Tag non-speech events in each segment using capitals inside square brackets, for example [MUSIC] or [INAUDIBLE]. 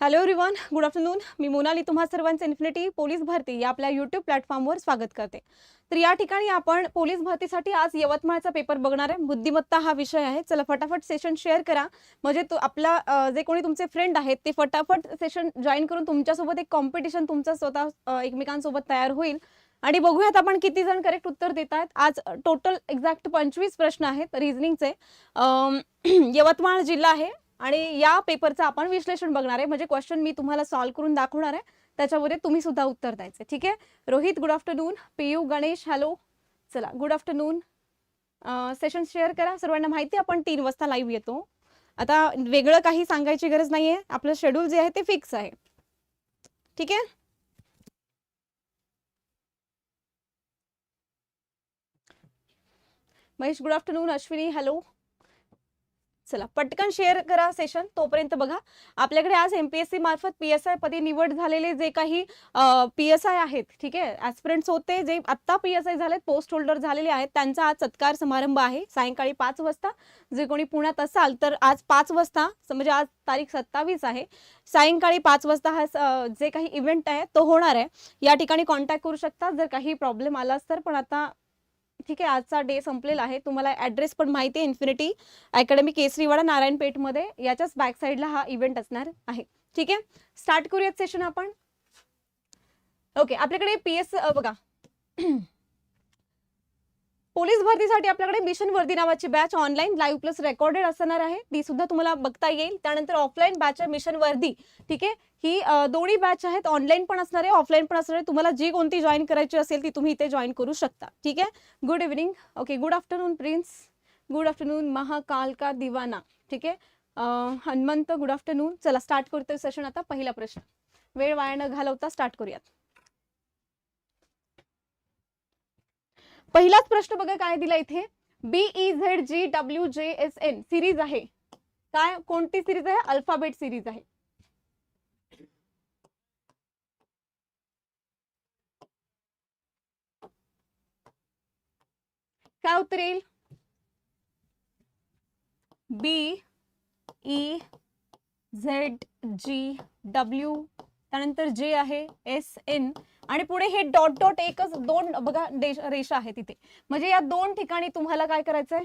Hello everyone good afternoon मी मोनाली तुम्हा सर्वांचं इन्फिनिटी पोलीस भरती या आपल्या युट्यूब प्लॅटफॉर्मवर स्वागत करते. तर या ठिकाणी आपण पोलीस भरतीसाठी आज यवतमाळचा पेपर बघणार आहे. बुद्धिमत्ता हा विषय आहे. चला फटाफट सेशन शेअर करा. म्हणजे तो आपला जे कोणी तुमचे फ्रेंड आहेत ते फटाफट सेशन जॉईन करून तुमच्यासोबत एक कॉम्पिटिशन तुमचं स्वतः एकमेकांसोबत तयार होईल. आणि बघूयात आपण किती जण करेक्ट उत्तर देत आहेत. आज टोटल एक्झॅक्ट पंचवीस प्रश्न आहेत रिझनिंगचे [CLEARS THROAT] यवतमाळ जिल्हा आहे. आणि या पेपरचं आपण विश्लेषण बघणार आहे. म्हणजे क्वेश्चन मी तुम्हाला सॉल्व्ह करून दाखवणार आहे. त्याच्यामध्ये तुम्ही सुद्धा उत्तर द्यायचं ठीक आहे? Rohit good afternoon Piyu Ganesh hello चला गुड आफ्टरनून सेशन शेअर करा. सर्वांना माहिती आहे आपण तीन वाजता लाईव्ह येतो. आता वेगळं काही सांगायची गरज नाहीये. आपलं शेड्यूल जे आहे ते फिक्स आहे. ठीक आहे? Mahesh good afternoon Ashwini hello चला पटकन शेअर करा सेशन तोपर्यंत बघा आपल्याकडे आज एमपीएससी मार्फत पी एस आय पदी निवड झालेले जे काही पी एस आय आहेत ठीक आहे? ऍस्पिरंट्स होते जे आत्ता पी एस आय झालेत पोस्ट होल्डर झालेले आहेत त्यांचा आज सत्कार समारंभ आहे सायंकाळी पाच वाजता. जे कोणी पुण्यात असाल तर आज पाच वाजता म्हणजे आज तारीख सत्तावीस आहे. सायंकाळी पाच वाजता हा जे काही इव्हेंट आहे तो होणार आहे. या ठिकाणी कॉन्टॅक्ट करू शकता जर काही प्रॉब्लेम आलाच तर. पण आता ठीक आहे आजचा डे संपलेला आहे. तुम्हाला ऍड्रेस पण माहिती आहे इन्फिनिटी अकॅडमी केसरीवाडा नारायणपेठमध्ये. याच्याच बॅक साईडला हा इव्हेंट असणार आहे. ठीक आहे? स्टार्ट करूयात सेशन आपण. ओके आपल्याकडे पी एस बघा. [CLEARS THROAT] पोलीस भरतीसाठी आपल्याकडे मिशन वर्दी नावाची batch online live plus recorded असणार आहे. ती सुद्धा तुम्हाला बघता येईल. त्यानंतर ऑफलाईन बॅच आहे मिशन वर्दी ठीक आहे? ही दोन्ही बॅच आहेत. ऑनलाईन पण असणार आहे ऑफलाईन पण असणार आहे. तुम्हाला जी कोणती जॉईन करायची असेल ती तुम्ही इथे जॉईन करू शकता. ठीक आहे? Good evening okay good afternoon Prince good afternoon Mahakal का दिवाना ठीक आहे? हनुमंत गुड आफ्टरनून चला स्टार्ट करतोय सेशन आता. पहिला प्रश्न. वेळ वाया न घालवता स्टार्ट करूयात. पहिलाच प्रश्न बघा काय दिला इथे? B E Z G W J S N series आहे. काय कोणती सिरीज आहे? अल्फाबेट सिरीज आहे. काय उत्तर येईल? B E Z G W त्यानंतर जे आहे एस एन आणि पुढे हे डॉट डॉट एकच दोन बघा देश- रेषा आहे तिथे. म्हणजे या दोन ठिकाणी तुम्हाला काय करायचंय?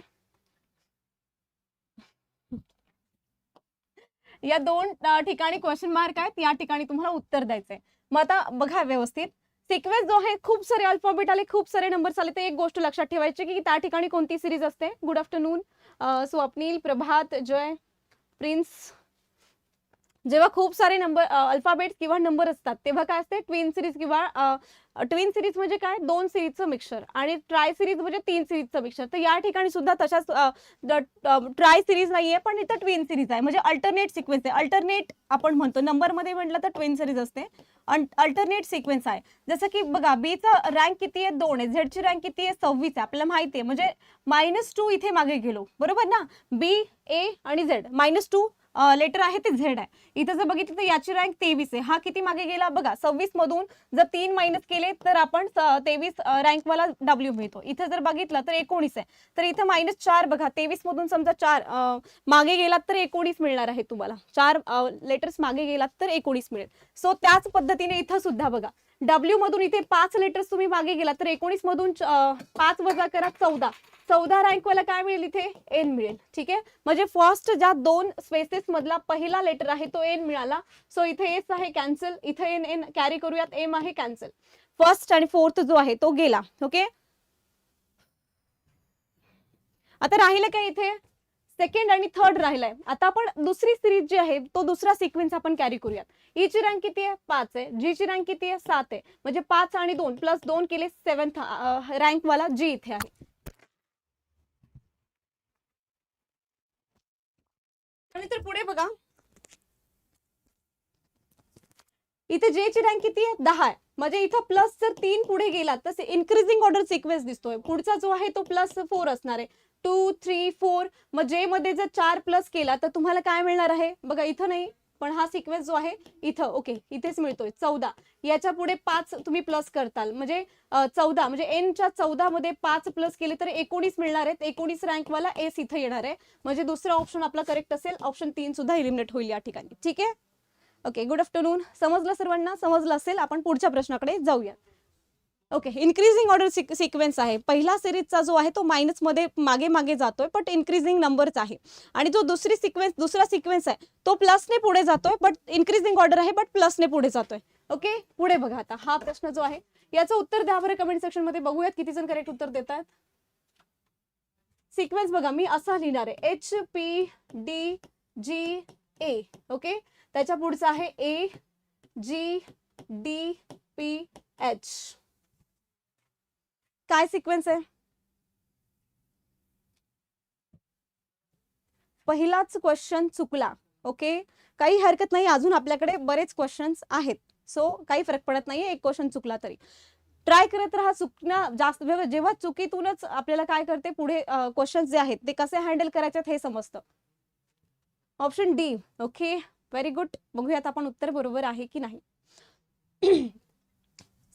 या दोन ठिकाणी क्वेश्चन मार्क आहेत या ठिकाणी तुम्हाला उत्तर द्यायचंय. मग आता बघा व्यवस्थित. सिक्वेन्स जो आहे खूप सारे अल्फाबेट आले खूप सारे नंबर्स आले. तर एक गोष्ट लक्षात ठेवायची की त्या ठिकाणी कोणती सिरीज असते? Good afternoon Swapnil Prabhat Jay Prince जेव्हा खूप सारे नंबर अल्फाबेट किंवा नंबर असतात तेव्हा काय असते? ट्विन सिरीज किंवा ट्विन सिरीज म्हणजे काय? दोन सिरीजचं मिक्सर आणि ट्राय सिरीज म्हणजे तीन सिरीजचं मिक्सर तर या ठिकाणी सुद्धा तशाच ट्राय सिरीज नाहीये पण इथं ट्विन सिरीज आहे. म्हणजे अल्टरनेट सिक्वेन्स आहे. अल्टरनेट आपण म्हणतो. नंबरमध्ये म्हटलं तर ट्विन सिरीज असते. अल्टरनेट सिक्वेन्स आहे. जसं की बघा बीचा रँक किती आहे? दोन आहे. झेडची रँक किती आहे? सव्वीस आहे. आपल्याला माहिती आहे. म्हणजे मायनस टू इथे मागे गेलो. बरोबर ना? बी ए आणि झेड मायनस टू लेटर आहे ते झेड आहे. इथं जर बघितलं तर याची रँक तेवीस आहे. हा किती मागे गेला? बघा सव्वीस मधून जर तीन मायनस केले तर आपण तेवीस रँकवाला डब्ल्यू मिळतो. इथं जर बघितलं तर एकोणीस आहे. तर इथं मायनस चार बघा. तेवीस मधून समजा चार मागे गेलात तर एकोणीस मिळणार आहे तुम्हाला. चार लेटर्स मागे गेलात तर एकोणीस मिळेल. सो त्याच पद्धतीने इथं सुद्धा बघा. डब्ल्यू मधून इथे पाच लेटर्स तुम्ही मागे गेलात तर एकोणीस मधून पाच वजा करा चौदा. चौदा रँकवाला काय मिळेल इथे? एन मिळेल. ठीक आहे? म्हणजे फर्स्ट ज्या दोन स्पेसेस मधला पहिला लेटर आहे तो एन मिळाला. सो इथे एस आहे कॅन्सल इथे एन एन कॅरी करूयात. एम आहे कॅन्सल फर्स्ट आणि फोर्थ जो आहे तो गेला. ओके आता राहिलं काय इथे? सेकंड आणि थर्ड राहिलाय. आता आपण दुसरी सिरीज जी आहे तो दुसरा सिक्वेन्स आपण कॅरी करूयात. ई ची रँक किती आहे? पाच आहे. जी ची रँक किती आहे? सात आहे. म्हणजे पाच आणि दोन प्लस दोन केले सेव्हन्थ रँक वाला जी इथे आहे. तर पुढे बघा. इथे जे ची रँक किती आहे? दहा आहे. म्हणजे इथं प्लस जर तीन पुढे गेला तर इन्क्रीजिंग ऑर्डर सिक्वेन्स दिसतोय. पुढचा जो आहे तो प्लस फोर असणार आहे. टू थ्री फोर मग जे मध्ये जर चार प्लस केला तर तुम्हाला काय मिळणार आहे? बघा इथं नाही पण हा सिक्वेन्स जो आहे इथं ओके इथेच मिळतोय चौदा. याच्यापुढे पाच तुम्ही प्लस करताल. म्हणजे चौदा म्हणजे एनच्या चौदा मध्ये पाच प्लस केले तर एकोणीस मिळणार आहेत. एकोणीस रँक वाला एस इथं येणार आहे. म्हणजे दुसरा ऑप्शन आपला करेक्ट असेल. ऑप्शन तीन सुद्धा इलिमिनेट होईल या ठिकाणी. ठीक आहे? ओके गुड आफ्टरनून समजलं सर्वांना? समजलं असेल? आपण पुढच्या प्रश्नाकडे जाऊया ओके इन्क्रीजिंग ऑर्डर सिक्वेन्स आहे. पहिला सिरीजचा जो आहे तो मायनसमध्ये मागे मागे जातोय बट इन्क्रीजिंग नंबरच आहे. आणि जो दुसरी सिक्वेन्स दुसरा सिक्वेन्स आहे तो प्लसने पुढे जातोय बट इन्क्रीजिंग ऑर्डर आहे बट प्लसने पुढे जातोय. ओके पुढे बघा आता. हा प्रश्न जो आहे याचं उत्तर द्या बरं कमेंट सेक्शनमध्ये बघूयात किती जण करेक्ट उत्तर देतात सिक्वेन्स बघा मी असा लिहिणार आहे. H P D G A okay त्याच्या पुढचं आहे A G D P H काय सिक्वेन्स आहे? पहिलाच क्वेश्चन चुकला ओके काही हरकत नाही अजून आपल्याकडे बरेच क्वेश्चन्स आहेत. सो काही फरक पडत नाहीये एक क्वेश्चन चुकला तरी. ट्राय करत राहा चुकणं जास्त जेव्हा- चुकीतूनच आपल्याला काय करते पुढे क्वेश्चन्स जे आहेत ते कसे हँडल करायचे हे समजतं. Option D okay very good बघूयात आपण उत्तर बरोबर आहे की नाही.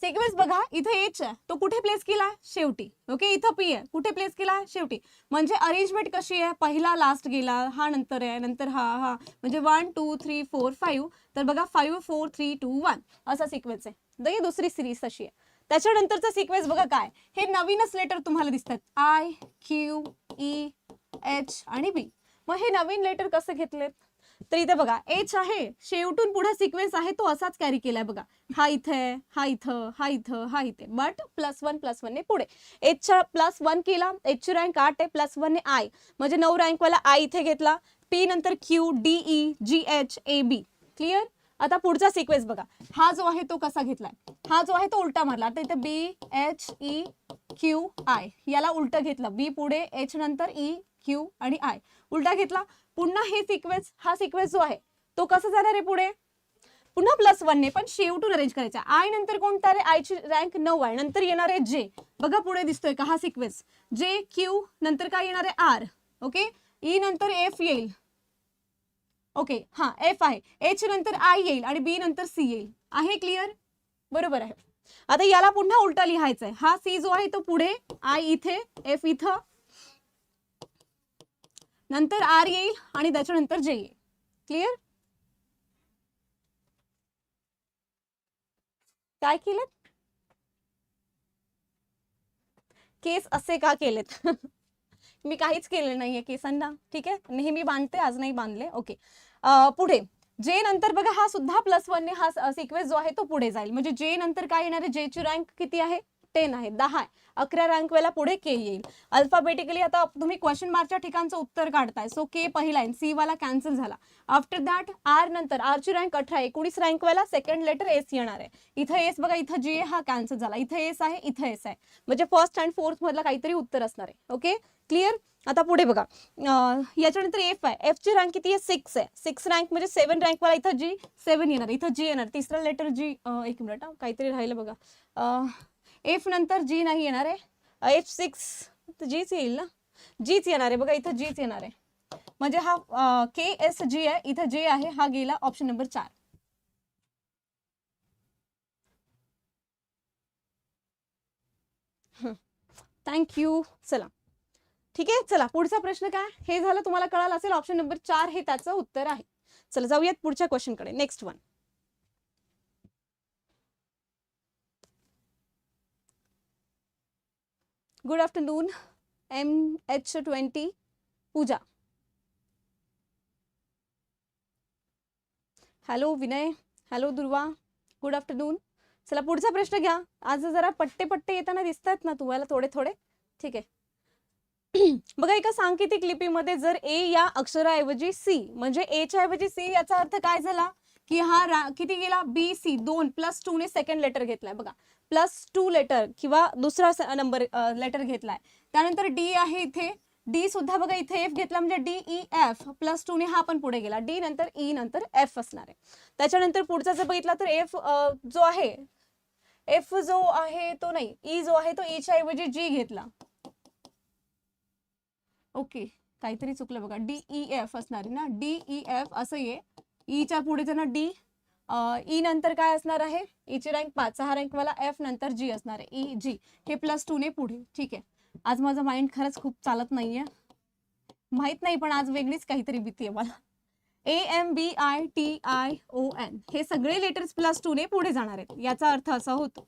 सिक्वेन्स बघा इथे एच आहे. तो कुठे प्लेस केला? शेवटी. ओके इथं पी आहे. कुठे प्लेस केला? शेवटी. म्हणजे अरेंजमेंट कशी आहे? पहिला लास्ट गेला हा नंतर आहे नंतर हा हा. म्हणजे one two three four five तर बघा five four three two one असा सिक्वेन्स आहे. तर ही दुसरी सिरीज तशी आहे. त्याच्यानंतरचा सिक्वेन्स बघा काय? हे नवीनच लेटर तुम्हाला दिसतात. आय क्यू ई एच आणि बी मग हे नवीन लेटर कसं घेतलेत? तर इथे बघा एच आहे शेवटून पुढे सिक्वेन्स आहे तो असाच कॅरी केलाय बघा. हा इथे आहे, हा इथं हा इथं हा इथे. But plus one plus one ने पुढे. एच प्लस वन केला एचची रँक आठ आहे प्लस वन ने आय म्हणजे नऊ रँकवाला आय इथे घेतला. पी नंतर Q D E G H A B clear आता पुढचा सिक्वेन्स बघा. हा जो आहे तो कसा घेतलाय? हा जो आहे तो उलटा मारला. आता इथे B H E Q I याला उलट घेतलं. बी पुढे एच नंतर e, ई क्यू आणि आय उलटा घेतला. पुन्हा हे सिक्वेन्स हा सिक्वेन्स जो आहे तो कसा जाणार आहे पुढे? पुन्हा प्लस वनने पण शेवटून अरेंज करायचा. आय नंतर कोणता रे? आयची रँक नऊ आहे. नंतर येणार आहे जे बघा पुढे दिसतोय का हा सिक्वेन्स जे क्यू नंतर काय येणार आहे? आर ओके ई नंतर एफ येईल. ओके हा एफ आहे. एच नंतर आय येईल आणि बी नंतर सी येईल. आहे क्लिअर बरोबर आहे. आता याला पुन्हा उलटा लिहायचा आहे हा सी जो आहे तो पुढे आय इथे एफ इथं नंतर आर येईल आणि त्याच्यानंतर जे येईल. क्लिअर काय केलं केस असे का केलेत? [LAUGHS] मी काहीच केलं नाहीये केसांना. ठीक आहे? नेहमी बांधते आज नाही बांधले. ओके पुढे. जे नंतर बघा हा सुद्धा प्लस वन ने हा सिक्वेन्स जो आहे तो पुढे जाईल. म्हणजे जे नंतर काय येणार आहे? जेची रँक किती आहे? टेन आहे दहा आहे. अकरा रँक वेळेला पुढे के येईल. अल्फाबेटिकली आता तुम्ही क्वेश्चन मार्कच्या ठिकाणचं उत्तर काढताय. सो के पहिला आहे. सी वाला कॅन्सल झाला. आफ्टर दॅट आर नंतर आरची रँक अठरा एकोणीस रँक वेळेला सेकंड लेटर एस येणार आहे. इथं एस बघा इथं जी हा कॅन्सल झाला. इथं एस आहे इथं एस आहे. म्हणजे फर्स्ट अँड फोर्थ मधला काहीतरी उत्तर असणार आहे. ओके क्लिअर आता पुढे बघा. याच्यानंतर एफ आहे. एफ ची रँक किती आहे? सिक्स आहे. सिक्स रँक म्हणजे सेवन रँक वाला इथं जी सेवन येणार. इथं जी येणार. तिसरा लेटर जी एक मिनिट हा, काहीतरी राहिलं बघा. एफ नंतर जी नाही येणार. आहे एफ सिक्स जीच येईल ना? जीच येणार. आहे बघा इथं जीच येणार. आहे म्हणजे हा के एस जी आहे. इथं जे आहे. हा गेला ऑप्शन नंबर चार. थँक्यू चला. ठीक आहे? चला. पुढचा प्रश्न काय? हे झालं तुम्हाला कळालं असेल ऑप्शन नंबर चार हे त्याचं उत्तर आहे. चला जाऊयात पुढच्या क्वेश्चनकडे next one good afternoon M H twenty Pooja hello Vinay hello Durva good afternoon चला पुढचा प्रश्न घ्या. आज जरा पट्टे पट्टे येताना दिसतात ना तुम्हाला थोडे थोडे ठीक आहे. [CLEARS THROAT] बघा एका सांकेतिक लिपीमध्ये जर ए या अक्षराऐवजी सी म्हणजे एच्या ऐवजी सी याचा अर्थ काय झाला? की हा रा- किती गेला? बी सी दोन प्लस टू ने सेकंड लेटर घेतलाय. बघा प्लस टू लेटर किंवा दुसरा नंबर लेटर घेतलाय. त्यानंतर डी आहे इथे. डी सुद्धा बघा इथे एफ घेतला म्हणजे D E F plus two ने हा पण पुढे गेला. डी नंतर ई नंतर एफ असणार आहे. त्याच्यानंतर पुढचा जर बघितला तर एफ जो आहे एफ जो आहे तो नाही. ई जो आहे तो e ईच्या ऐवजी जी घेतला. ओके काहीतरी चुकलं बघा. डी ई एफ असणार आहे ना? डी ई एफ असं ये. ईच्या पुढे त्यांना डी. ई नंतर काय असणार आहे? ईची रँक पाच हा रँकवाला एफ नंतर जी असणार आहे. E, ई जी हे प्लस टू ने पुढे. ठीक आहे. आज माझं माइंड खरंच खूप चालत नाहीये. माहीत नाही पण आज वेगळीच काहीतरी भीती आहे मला. A M B I T I O N हे सगळे लेटर्स प्लस टू ने पुढे जाणार आहेत. याचा अर्थ असा होतो.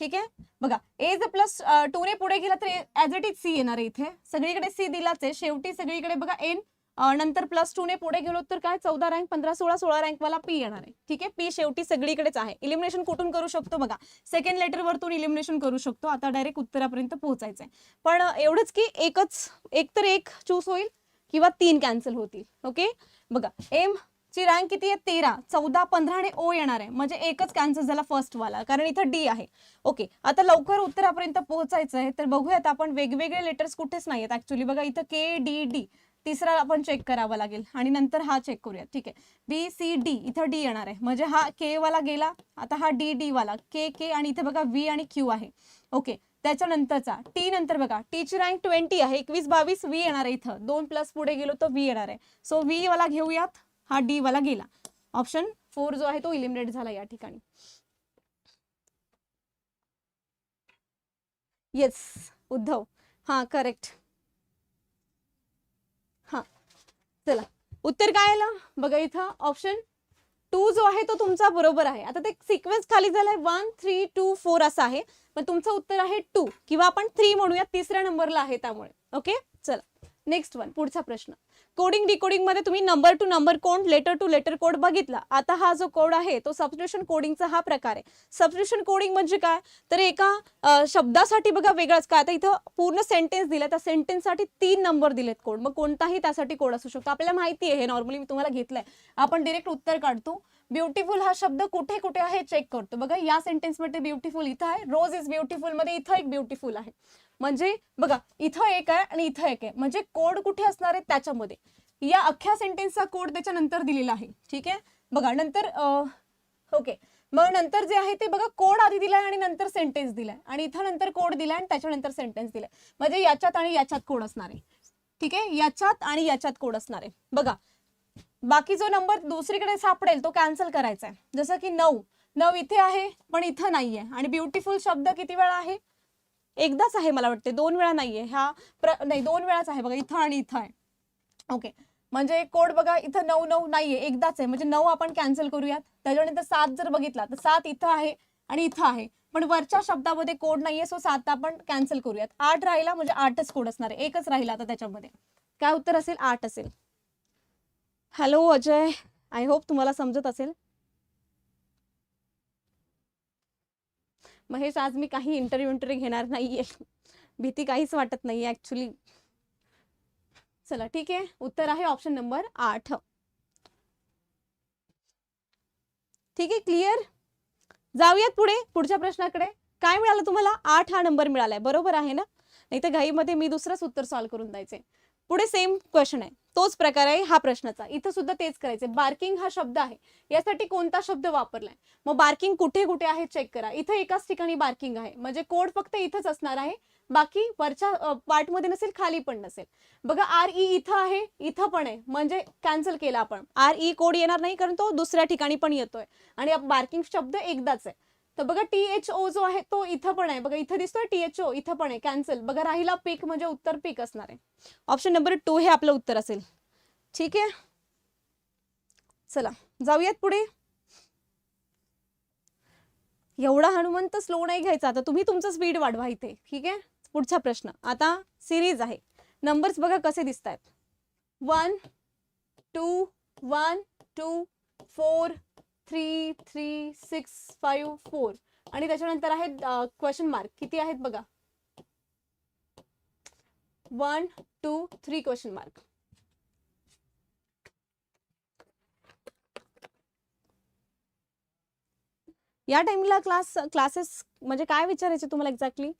ठीक आहे? बघा ए जर प्लस टू ने पुढे गेला तर ऍज इट इज सी येणार आहे इथे. सगळीकडे सी दिलाच आहे. शेवटी सगळीकडे बघा एन नंतर प्लस टू ने पुढे गेलो तर काय? चौदा रँक पंधरा सोळा सोळा रँक वाला पी येणार आहे. ठीक आहे? पी शेवटी सगळीकडेच आहे. इलिमिनेशन कुठून करू शकतो बघा? सेकंड लेटर वरतून इलिमिनेशन करू शकतो. आता डायरेक्ट उत्तरापर्यंत पोहोचायचंय. पण एवढंच की एकच एक तर एक चूज होईल किंवा तीन कॅन्सल होतील. ओके बघा एम ची रँक किती आहे? तेरा. चौदा पंधरा आणि ओ येणार आहे. म्हणजे एकच कॅन्सल झाला फर्स्ट वाला. कारण इथं डी आहे. ओके आता लवकर उत्तरापर्यंत पोहोचायचं आहे. तर बघूयात आपण वेगवेगळे लेटर्स कुठेच नाही आहेत ऍक्च्युली बघा इथं के डी डी तिसरा आपण चेक करावा लागेल. आणि नंतर हा चेक करूया ठीक आहे. बी सी डी इथं डी येणार आहे. म्हणजे हा के वाला गेला. आता हा डी डी वाला. के के आणि इथे बघा व्ही आणि क्यू आहे. ओके त्याच्यानंतरचा टी नंतर बघा. टी ची रँक ट्वेंटी आहे. एकवीस बावीस व्ही येणार आहे इथं. दोन प्लस पुढे गेलो तर व्ही येणार आहे. सो व्ही वाला घेऊयात. हा डी वाला गेला. ऑप्शन फोर जो आहे तो इलिमिनेट झाला या ठिकाणी. येस उद्धव. हा करेक्ट हा चला. उत्तर काय आलं? बघा इथं ऑप्शन टू जो आहे तो तुमचा बरोबर आहे. आता ते सिक्वेन्स खाली झालाय. वन थ्री टू फोर असं आहे. पण तुमचं उत्तर आहे टू किंवा आपण थ्री म्हणूया तिसऱ्या नंबरला आहे त्यामुळे. ओके नेक्स्ट वन पुढचा प्रश्न. कोडिंग डिकोडिंगमध्ये तुम्ही number to number code letter to letter code बघितला. आता हा जो कोड आहे तो सबस्क्रिप्शन कोडिंगचा हा प्रकार आहे. सबस्क्रिप्शन कोडिंग म्हणजे काय? तर एका शब्दासाठी बघा वेगळाच. काय? आता इथं पूर्ण सेंटेन्स दिला त्या सेंटेन्ससाठी तीन नंबर दिलेत कोड मग कोणताही त्यासाठी कोड असू शकतो. आपल्याला माहिती आहे हे नॉर्मली मी तुम्हाला घेतलंय. आपण डिरेक्ट उत्तर काढतो. ब्युटिफुल हा शब्द कुठे कुठे आहे चेक करतो. बघा या सेंटेन्समध्ये ब्युटिफुल इथं आहे. रोज इज ब्युटिफुलमध्ये इथं एक ब्युटिफुल आहे. म्हणजे बघा इथं एक आहे आणि इथं एक आहे. म्हणजे कोड कुठे असणार आहे? त्याच्यामध्ये. या अख्ख्या सेंटेन्सचा कोड त्याच्यानंतर दिलेला आहे. ठीक आहे? बघा नंतर ओके मग नंतर जे आहे ते बघा कोड आधी दिलाय आणि नंतर सेंटेन्स दिलाय. आणि इथं नंतर कोड दिलाय आणि त्याच्यानंतर सेंटेन्स दिलाय. म्हणजे याच्यात आणि याच्यात कोड असणार आहे. ठीक आहे? याच्यात आणि याच्यात कोड असणार आहे. बघा बाकी जो नंबर दुसरीकडे सापडेल तो कॅन्सल करायचा आहे. जसं की नऊ. नऊ इथे आहे पण इथं नाहीये. आणि ब्युटिफुल शब्द किती वेळा आहे? एकदाच आहे मला वाटते दोन वेळा नाहीये. ह्या प्र नाही दोन वेळाच आहे बघा. इथं आणि इथं आहे. ओके म्हणजे कोड बघा इथं नऊ नऊ नाहीये. एकदाच आहे. म्हणजे नऊ आपण कॅन्सल करूयात. त्याच्यानंतर सात जर बघितला तर सात इथं आहे आणि इथं आहे. पण वरच्या शब्दामध्ये कोड नाहीये सो सात आपण कॅन्सल करूयात. आठ राहिला म्हणजे आठच कोड असणार आहे. एकच राहिला आता त्याच्यामध्ये. काय उत्तर असेल? आठ असेल. हॅलो अजय. आय होप तुम्हाला समजत असेल. महेश आज मी काही इंटरव्ह्यू इंटरव्ह्यू घेणार नाहीये. भीती काहीच वाटत नाहीये ॲक्च्युली चला ठीक आहे. उत्तर आहे ऑप्शन नंबर आठ. ठीक आहे क्लिअर जाऊयात पुढे पुढच्या प्रश्नाकडे. काय मिळालं तुम्हाला? आठ हा नंबर मिळालाय. बरोबर आहे ना? नाही तर घाईमध्ये मी दुसरंच उत्तर सॉल्व्ह करून द्यायचे. पुढे सेम क्वेश्चन आहे. तोच प्रकार आहे हा प्रश्नाचा. इथं सुद्धा तेच करायचं बार्किंग हा शब्द आहे. यासाठी कोणता शब्द वापरलाय? मग बार्किंग कुठे कुठे आहे चेक करा. इथं एकाच ठिकाणी बार्किंग आहे. म्हणजे कोड फक्त इथंच असणार आहे. बाकी वरच्या पार्टमध्ये नसेल खाली पण नसेल. बघा आर ई इथं आहे इथं पण आहे. म्हणजे कॅन्सल केला आपण. आर ई कोड येणार नाही कारण तो दुसऱ्या ठिकाणी पण येतोय. आणि बार्किंग शब्द एकदाच आहे. तर बघा टी एच ओ जो आहे तो इथं पण आहे. बघा इथं दिसतोय टी एच ओ इथं पण आहे. कॅन्सल बघा राहिला पीक म्हणजे उत्तर पीक असणार आहे. ऑप्शन नंबर टू हे आपलं उत्तर असेल. ठीक आहे? चला जाऊयात पुढे. एवढा हनुमंत स्लो नाही घ्यायचा. आता तुम्ही तुमचं स्पीड वाढवा इथे. ठीक आहे? पुढचा प्रश्न. आता सिरीज आहे. नंबर्स बघा कसे दिसत आहेत one two one two four three three six five four आणि त्याच्यानंतर आहेत क्वेश्चन मार्क किती आहेत बघा? One two three question mark या टाइमला क्लास क्लासेस म्हणजे काय विचारायचे तुम्हाला एक्झॅक्टली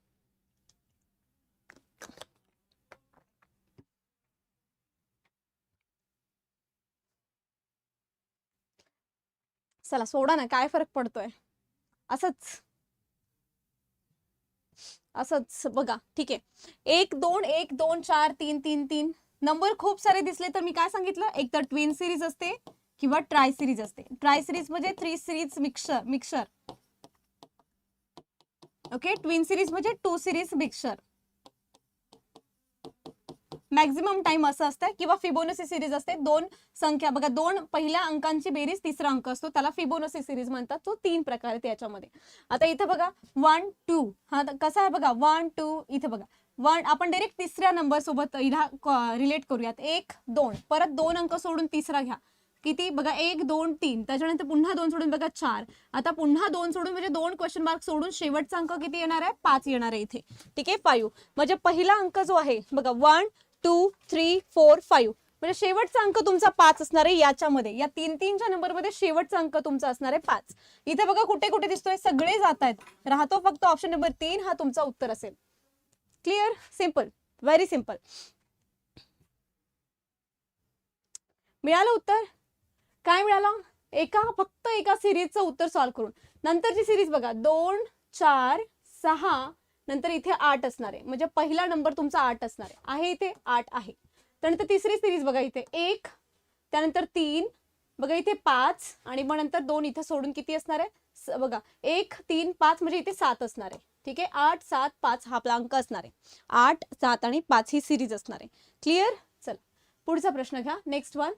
चला सोडा ना काय फरक पडतोय? असंच. असंच बघा ठीक आहे. एक दोन एक दोन चार तीन तीन तीन. नंबर खूप सारे दिसले तर मी काय सांगितलं? एक तर ट्विन सिरीज असते किंवा ट्राय सिरीज असते. ट्राय सिरीज म्हणजे three series mixer mixer okay twin series म्हणजे two series mixer maximum time असं असतं किंवा फिबोनोसी सिरीज असते दोन संख्या. बघा दोन पहिल्या अंकांची बेरीज तिसरा अंक असतो. त्याला फिबोनोसी सिरीज म्हणतात. तो तीन प्रकार आहेत याच्यामध्ये. आता इथं बघा वन टू हा तर कसा आहे बघा? वन टू इथं बघा. वन आपण डायरेक्ट तिसऱ्या नंबर सोबत रिलेट करूयात. एक दोन. परत दोन अंक सोडून तिसरा घ्या. किती? बघा एक दोन तीन. त्याच्यानंतर पुन्हा दोन सोडून बघा चार. आता पुन्हा दोन सोडून म्हणजे दोन क्वेश्चन मार्क सोडून शेवटचा अंक किती येणार आहे? पाच येणार आहे इथे. ठीक आहे? फाईव्ह म्हणजे पहिला अंक जो आहे बघा one two three four five म्हणजे शेवटचा अंक तुमचा पाच असणार आहे याच्यामध्ये. या तीन तीनच्या नंबरमध्ये शेवटचा अंक तुमचा असणार आहे पाच. इथे बघा कुठे कुठे दिसतोय. सगळे जात आहेत. राहतो फक्त ऑप्शन नंबर तीन. हा तुमचा उत्तर असेल. क्लिअर सिंपल व्हेरी सिंपल मिळालं उत्तर? काय मिळालं? एका फक्त एका सिरीजचं उत्तर सॉल्व्ह करून. नंतरची सिरीज बघा. दोन चार सहा नंतर इथे आठ असणार आहे. म्हणजे पहिला नंबर तुमचा आठ असणार आहे. इथे आठ आहे. त्यानंतर तिसरी सिरीज बघा इथे. एक त्यानंतर तीन बघा इथे पाच आणि मग नंतर दोन इथे सोडून किती असणार आहे? बघा. एक तीन पाच म्हणजे इथे सात असणार आहे. ठीक आहे? आठ सात पाच हा आपला अंक असणार आहे. आठ सात आणि पाच ही सिरीज असणार आहे. क्लिअर चल. पुढचा प्रश्न घ्या. नेक्स्ट वन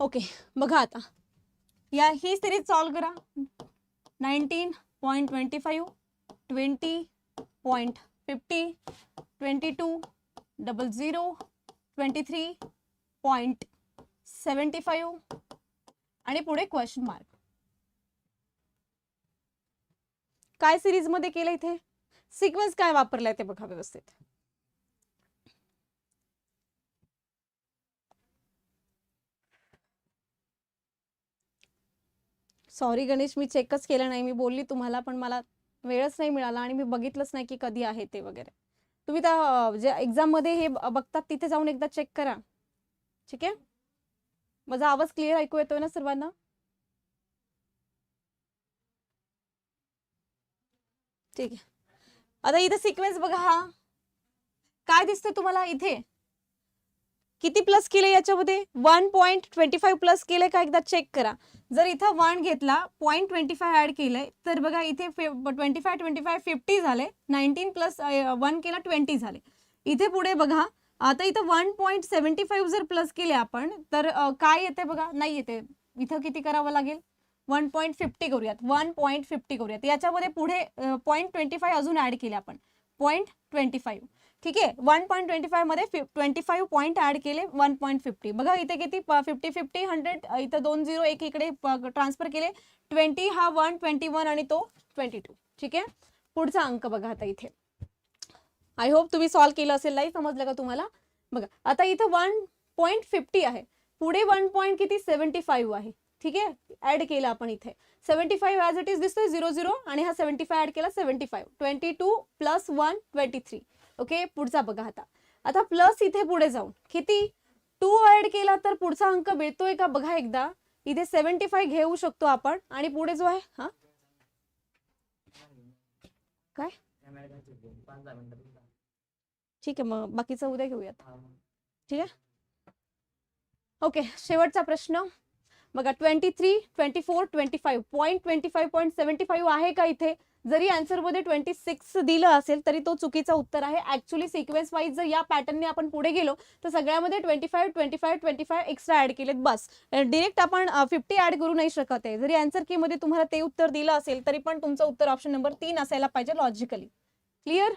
ओके बघा आता. या ही सिरीज सॉल्व करा. Nineteen point twenty five twenty point fifty twenty two double zero twenty three point seventy five आणि पुढे क्वेश्चन मार्क काय सिरीजमध्ये केलं इथे? सिक्वेन्स काय वापरलाय ते बघा व्यवस्थित. सॉरी गणेश मी चेकच केलं नाही. मी बोलली तुम्हाला पण मला वेळच नाही मिळाला आणि मी बघितलंच नाही की कधी आहे ते वगैरे. तुम्ही त्या जे एक्झाममध्ये हे बघतात तिथे जाऊन एकदा चेक करा. ठीक आहे? माझा आवाज क्लिअर ऐकू येतोय ना सर्वांना? ठीक आहे. आता इथे सिक्वेन्स बघा हा. काय दिसतंय तुम्हाला इथे? किती प्लस केले याच्यामध्ये? One point twenty five plus केले का? एकदा चेक करा. जर इथं वन घेतला पॉईंट ट्वेंटी फाय ऍड केलंय तर बघा इथे twenty five twenty five fifty झाले नाईन्टीन प्लस वन केला ट्वेंटी झाले. इथे पुढे बघा आता इथं वन पॉईंट सेव्हन्टी फाईव्ह जर प्लस केले आपण तर काय येते बघा? नाही येते. इथं किती करावं लागेल? वन पॉईंट फिफ्टी करूयात. वन पॉईंट फिफ्टी करूयात. याच्यामध्ये पुढे पॉईंट ट्वेंटी फाय अजून ऍड केले आपण. पॉईंट ट्वेंटी फाईव्ह ठीक आहे? वन पॉईंट ट्वेंटी फायमध्ये फि ट्वेंटी फाईव्ह पॉईंट ॲड केले वन पॉईंट फिफ्टी बघा इथे किती फिफ्टी फिफ्टी हंड्रेड इथं दोन झिरो एक इकडे ट्रान्सफर केले. ट्वेंटी हा वन ट्वेंटी वन आणि तो ट्वेंटी टू ठीक आहे? पुढचा अंक बघा आता इथे. आय होप तुम्ही सॉल्व्ह केलं असेल नाही समजलं का तुम्हाला? बघा आता इथं वन पॉईंट फिफ्टी आहे. पुढे वन पॉईंट किती? सेव्हन्टी फाईव्ह आहे. ठीक आहे? ॲड केलं आपण इथे. Seventy five as it is दिसतोय झिरो झिरो आणि हा सेव्हन्टी फाय ॲड केला seventy five twenty two plus one twenty three okay? पुढचा बघा आता. आता प्लस इथे पुढे जाऊन. किती? टू ऍड केला तर पुढचा अंक मिळतोय का? बघा एकदा. इथे सेव्हन्टी फाय घेऊ शकतो आपण. आणि पुढे जो आहे हा? काय? ठीक आहे मग बाकीचं उद्या घेऊयात. ठीक आहे? ओके शेवटचा प्रश्न. बघा twenty three twenty four twenty five point twenty five point seventy five आहे का इथे? जरी आन्सरमध्ये ट्वेंटी सिक्स दिलं असेल तरी तो चुकीचा उत्तर आहे. ऍक्च्युली सिक्वेन्स वाईज जर या पॅटर्नने आपण पुढे गेलो तर सगळ्यामध्ये twenty five twenty five twenty five extra add केलेत बस. डिरेक्ट आपण फिफ्टी ऍड करू नाही शकत आहे. जरी आन्सर की मध्ये तुम्हाला ते उत्तर दिलं असेल तरी पण तुमचं उत्तर ऑप्शन नंबर तीन असायला पाहिजे लॉजिकली क्लिअर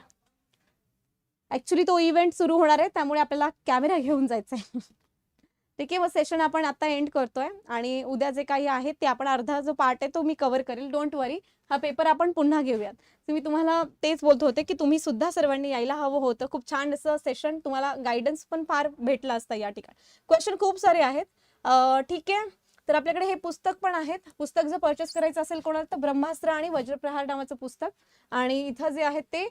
ऍक्च्युली तो इव्हेंट सुरू होणार आहे त्यामुळे आपल्याला कॅमेरा घेऊन जायचा आहे [LAUGHS] ठीक आहे मग सेशन आपण आता एंड करतोय आणि उद्या जे काही आहे ते आपण अर्धा जो पार्ट आहे तो मी कव्हर करेल. डोंट वरी हा पेपर आपण पुन्हा घेऊयात. तर मी तुम्हाला तेच बोलत होते की तुम्ही सुद्धा सर्वांनी यायला हवं होतं. खूप छान असं सेशन तुम्हाला गायडन्स पण फार भेटला असतं या ठिकाणी. क्वेश्चन खूप सारे आहेत. ठीक आहे. तर आपल्याकडे हे पुस्तक पण आहेत. पुस्तक जर परचेस करायचं असेल कोणाला तर ब्रह्मास्त्र आणि वज्रप्रहार नावाचं पुस्तक. आणि इथं जे आहे ते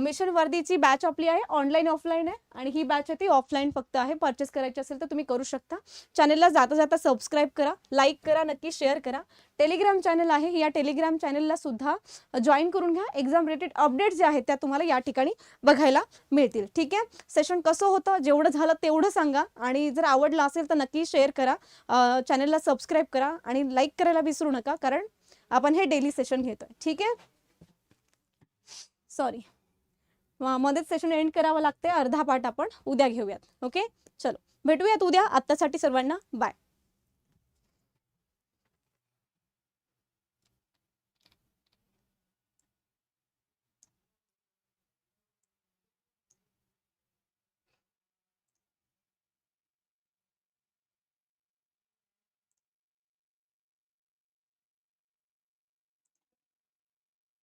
मिशन वर्दीची बॅच आपली आहे ऑनलाईन ऑफलाईन आहे. आणि ही बॅच आहे ती ऑफलाईन फक्त आहे. परचेस करायची असेल तर तुम्ही करू शकता. चॅनलला जाता जाता सबस्क्राईब करा लाईक करा नक्की शेअर करा. टेलिग्राम चॅनल आहे. या टेलिग्राम चॅनलला सुद्धा जॉईन करून घ्या. एक्झाम रिलेटेड अपडेट जे आहेत त्या तुम्हाला या ठिकाणी बघायला मिळतील. ठीक आहे? सेशन कसं होतं जेवढं झालं तेवढं सांगा. आणि जर आवडलं असेल तर नक्की शेअर करा. चॅनलला सबस्क्राईब करा. आणि लाईक करायला विसरू नका कारण आपण हे डेली सेशन घेतोय. ठीक आहे? सॉरी मध्येच सेशन एंड करावं लागते अर्धा पाठ आपण उद्या घेऊयात. ओके चलो. भेटूयात उद्या. आत्तासाठी सर्वांना. बाय